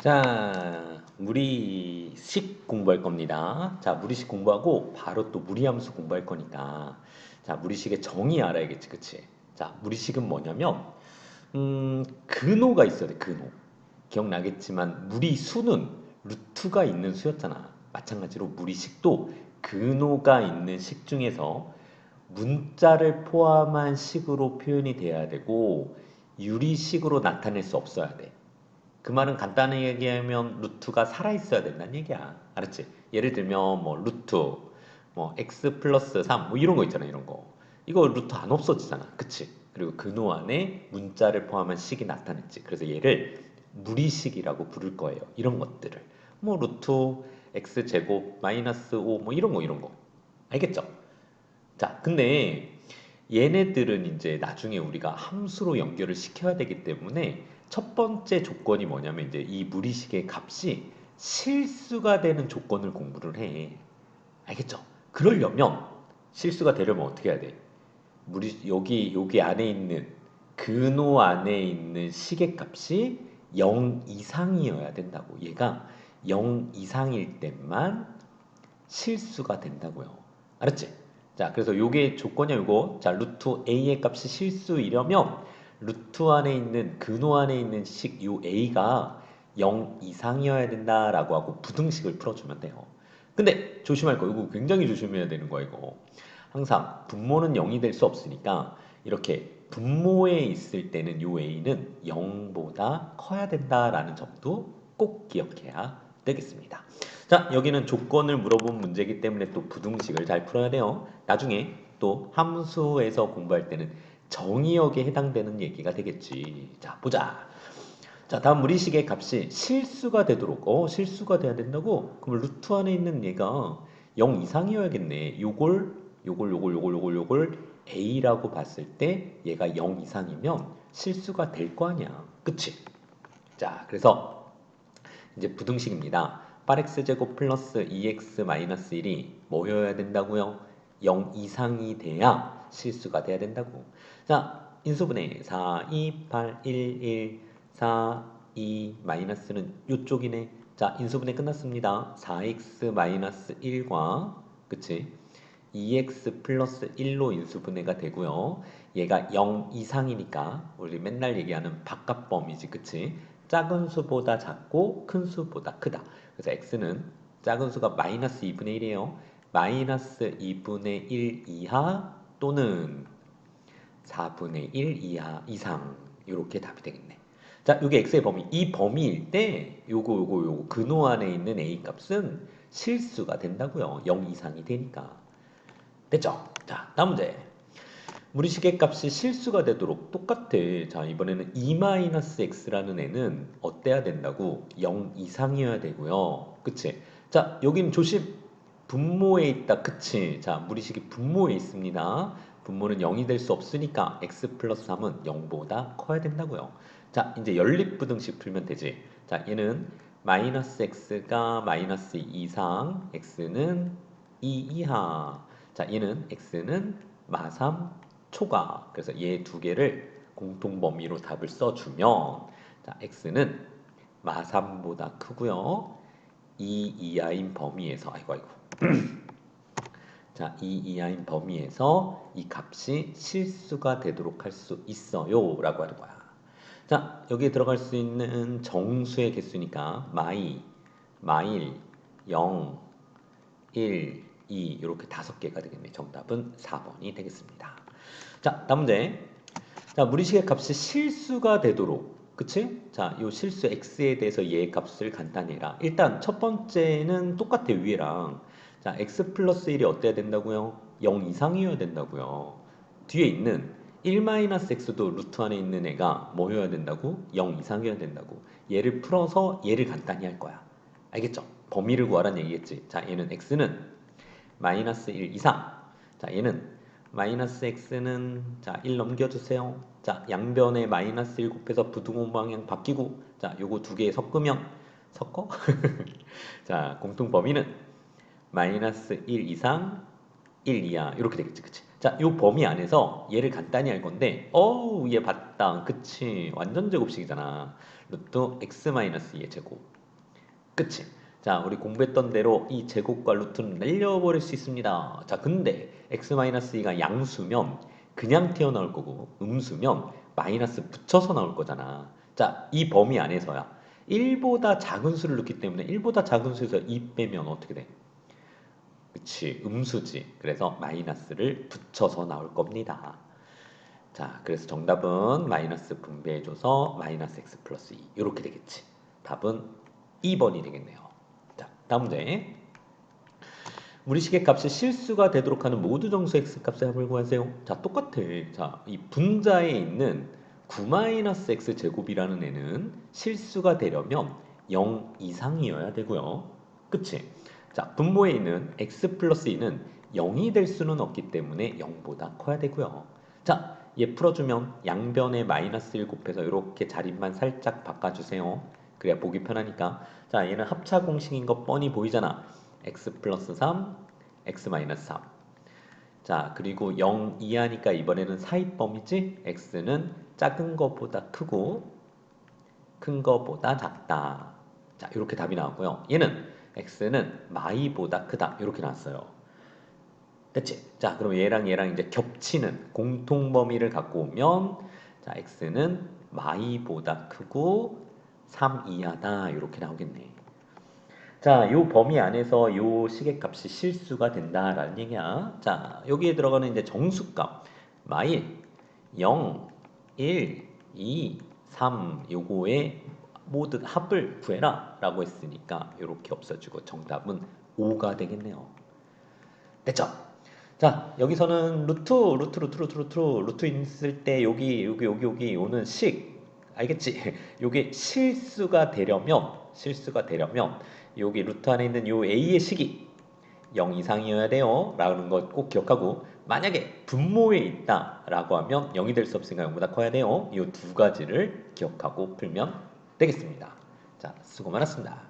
자, 무리식 공부할 겁니다. 자, 무리식 공부하고 바로 또 무리함수 공부할 거니까. 자, 무리식의 정의 알아야겠지, 그치? 자, 무리식은 뭐냐면, 음, 근호가 있어야 돼, 근호. 기억나겠지만, 무리수는 루트가 있는 수였잖아. 마찬가지로 무리식도 근호가 있는 식 중에서 문자를 포함한 식으로 표현이 돼야 되고, 유리식으로 나타낼 수 없어야 돼. 그 말은 간단하게 얘기하면 루트가 살아 있어야 된다는 얘기야. 알았지? 예를 들면 뭐 루트 뭐 x 플러스 3 뭐 이런 거 있잖아. 이런 거. 이거 루트 안 없어지잖아. 그치? 그리고 근호 안에 문자를 포함한 식이 나타냈지. 그래서 얘를 무리식이라고 부를 거예요. 이런 것들을. 뭐 루트 x 제곱 마이너스 5 뭐 이런 거 이런 거. 알겠죠? 자, 근데 얘네들은 이제 나중에 우리가 함수로 연결을 시켜야 되기 때문에 첫 번째 조건이 뭐냐면 이제 이 무리식의 값이 실수가 되는 조건을 공부를 해. 알겠죠? 그러려면 실수가 되려면 어떻게 해야 돼? 무리 여기 여기 안에 있는 근호 안에 있는 식의 값이 0 이상이어야 된다고. 얘가 0 이상일 때만 실수가 된다고요. 알았지? 자, 그래서 요게 조건이야, 요거. 자, 루트 a의 값이 실수이려면 루트 안에 있는 근호 안에 있는 식 요 a가 0 이상이어야 된다라고 하고 부등식을 풀어주면 돼요. 근데 조심할 거 이거 굉장히 조심해야 되는 거야 이거. 항상 분모는 0이 될 수 없으니까 이렇게 분모에 있을 때는 요 a는 0보다 커야 된다라는 점도 꼭 기억해야 되겠습니다. 자 여기는 조건을 물어본 문제이기 때문에 또 부등식을 잘 풀어야 돼요. 나중에 또 함수에서 공부할 때는 정의역에 해당되는 얘기가 되겠지. 자, 보자. 자, 다음 무리식의 값이 실수가 되도록, 어, 실수가 돼야 된다고? 그럼 루트 안에 있는 얘가 0 이상이어야겠네. 요걸, 요걸, 요걸, 요걸, 요걸, 요걸 A라고 봤을 때 얘가 0 이상이면 실수가 될 거 아니야. 그치? 자, 그래서 이제 부등식입니다. 8x제곱 플러스 2x 마이너스 1이 뭐여야 된다고요? 0 이상이 돼야 실수가 돼야 된다고. 자, 인수분해 4, 2, 8, 1, 1, 4, 2 마이너스는 이쪽이네. 자, 인수분해 끝났습니다. 4x 마이너스 1과 그치? 2x 플러스 1로 인수분해가 되고요. 얘가 0 이상이니까 우리 맨날 얘기하는 바깥 범위지, 그치? 작은 수보다 작고 큰 수보다 크다. 그래서 x는 작은 수가 마이너스 2분의 1이에요. 마이너스 2분의 1 이하 또는 4분의 1 이하 이상 이렇게 답이 되겠네. 자, 이게 x의 범위. 이 범위일 때 요거 요거 요거 근호 안에 있는 a 값은 실수가 된다고요. 0 이상이 되니까. 됐죠? 자, 다음 문제. 무리식의 값이 실수가 되도록 똑같아. 자, 이번에는 2-x라는 애는 어때야 된다고? 0 이상이어야 되고요. 그치? 자, 여기는 조심. 분모에 있다. 그치? 자, 무리식이 분모에 있습니다. 분모는 0이 될 수 없으니까 x 플러스 3은 0보다 커야 된다고요. 자, 이제 연립부등식 풀면 되지. 자, 얘는 마이너스 x가 마이너스 2 이상, x는 2 이하. 자, 얘는 x는 마3 초과. 그래서 얘 두 개를 공통 범위로 답을 써주면 자, x는 마3보다 크고요. 2 이하인 범위에서 아이고 아이고. 자, 이 이하인 범위에서 이 값이 실수가 되도록 할 수 있어요 라고 하는 거야. 자, 여기에 들어갈 수 있는 정수의 개수니까 마이, 마일, 0, 1, 2 이렇게 다섯 개가 되겠네. 정답은 4번이 되겠습니다. 자, 다음 문제. 자, 무리식의 값이 실수가 되도록 그치? 자, 요 실수 x에 대해서 얘 값을 간단히 해라. 일단 첫 번째는 똑같아 위에랑. 자, x 플러스 1이 어때야 된다고요? 0 이상이어야 된다고요. 뒤에 있는 1-x도 루트 안에 있는 애가 뭐여야 된다고? 0 이상이어야 된다고. 얘를 풀어서 얘를 간단히 할 거야. 알겠죠? 범위를 구하라는 얘기겠지. 자, 얘는 x는 마이너스 1 이상. 자, 얘는 마이너스 x는 자, 1 넘겨주세요. 자, 양변에 마이너스 1 곱해서 부등호 방향 바뀌고 자, 요거 두 개 섞으면 섞어? 자, 공통 범위는 마이너스 1 이상 1 이하 이렇게 되겠지. 그치? 자, 요 범위 안에서 얘를 간단히 할 건데 어우, 얘 바, 작다. 그치? 완전 제곱식이잖아. 루트 x 마이너스 2의 제곱. 그치? 자, 우리 공부했던 대로 이 제곱과 루트는 날려버릴 수 있습니다. 자, 근데 x 마이너스 2가 양수면 그냥 튀어나올 거고 음수면 마이너스 붙여서 나올 거잖아. 자, 이 범위 안에서야 1보다 작은 수를 넣기 때문에 1보다 작은 수에서 2 빼면 어떻게 돼? 그치, 음수지. 그래서 마이너스를 붙여서 나올 겁니다. 자, 그래서 정답은 마이너스 분배해줘서 마이너스 x 플러스 2 이렇게 되겠지. 답은 2번이 되겠네요. 자, 다음 문제. 무리식의 값이 실수가 되도록 하는 모두 정수 x 값의 합을 구하세요. 자, 똑같아. 자, 이 분자에 있는 9-x 제곱이라는 애는 실수가 되려면 0 이상이어야 되고요. 그치? 자, 분모에 있는 x 플러스 2는 0이 될 수는 없기 때문에 0보다 커야 되고요. 자, 얘 풀어주면 양변에 마이너스 1 곱해서 이렇게 자리만 살짝 바꿔주세요. 그래야 보기 편하니까. 자, 얘는 합차 공식인 거 뻔히 보이잖아. x 플러스 3, x 마이너스 3. 자, 그리고 0 이하니까 이번에는 사이범위지? x는 작은 것보다 크고 큰 것보다 작다. 자, 이렇게 답이 나왔고요. 얘는 x는 마이보다 크다. 이렇게 나왔어요. 됐지? 자, 그럼 얘랑 얘랑 이제 겹치는 공통 범위를 갖고 오면 자, x는 마이보다 크고 3 이하다. 이렇게 나오겠네. 자, 요 범위 안에서 요 시계값이 실수가 된다라는 얘기야. 자, 여기에 들어가는 이제 정수값 마일 0, 1, 2, 3 요거의 모든 합을 구해라 라고 했으니까 이렇게 없어지고 정답은 5가 되겠네요. 됐죠? 자 여기서는 루트 루트 루트 루트 루트 루트 있을 때 여기 여기 여기 여기 오는 식 알겠지? 요게 실수가 되려면 실수가 되려면 여기 루트 안에 있는 요 a의 식이 0 이상이어야 돼요. 라는 것 꼭 기억하고 만약에 분모에 있다 라고 하면 0이 될 수 없으니까 0보다 커야 돼요. 이 두 가지를 기억하고 풀면 되겠습니다. 자 수고 많았습니다